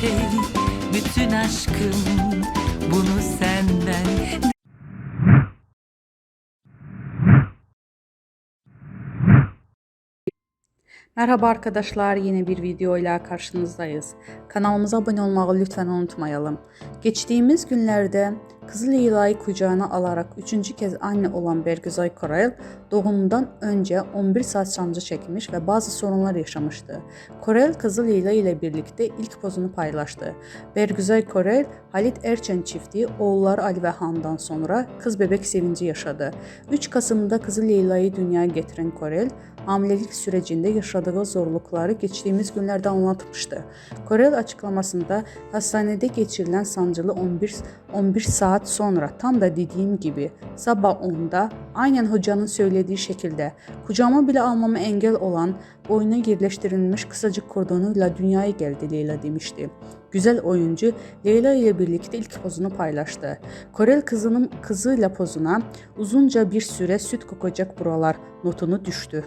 şey bütün aşkım bunu senden Merhaba arkadaşlar, yeni bir video ile karşınızdayız. Kanalımıza abone olmayı lütfen unutmayalım. Geçtiğimiz günlerde Kızıl Leyla'yı kucağına alarak üçüncü kez anne olan Bergüzay Korel doğumundan önce 11 saat sancı çekmiş ve bazı sorunlar yaşamıştı. Korel Kızıl Leyla ile birlikte ilk pozunu paylaştı. Bergüzay Korel, Halit Erçen çifti oğulları Ali ve Han'dan sonra kız bebek sevinci yaşadı. 3 Kasım'da Kızıl Leyla'yı dünyaya getiren Korel, hamilelik sürecinde yaşadığı zorlukları geçtiğimiz günlerde anlatmıştı. Korel açıklamasında hastanede geçirilen sancılı 11 11 saat sonra tam da dediğim gibi sabah 10'da aynen hocanın söylediği şekilde kucağıma bile almama engel olan boynuna yerleştirilmiş kısacık kordonuyla dünyaya geldi Leyla demişti. Güzel oyuncu Leyla ile birlikte ilk pozunu paylaştı. Korel kızının kızıyla pozuna uzunca bir süre süt kokacak buralar notunu düştü.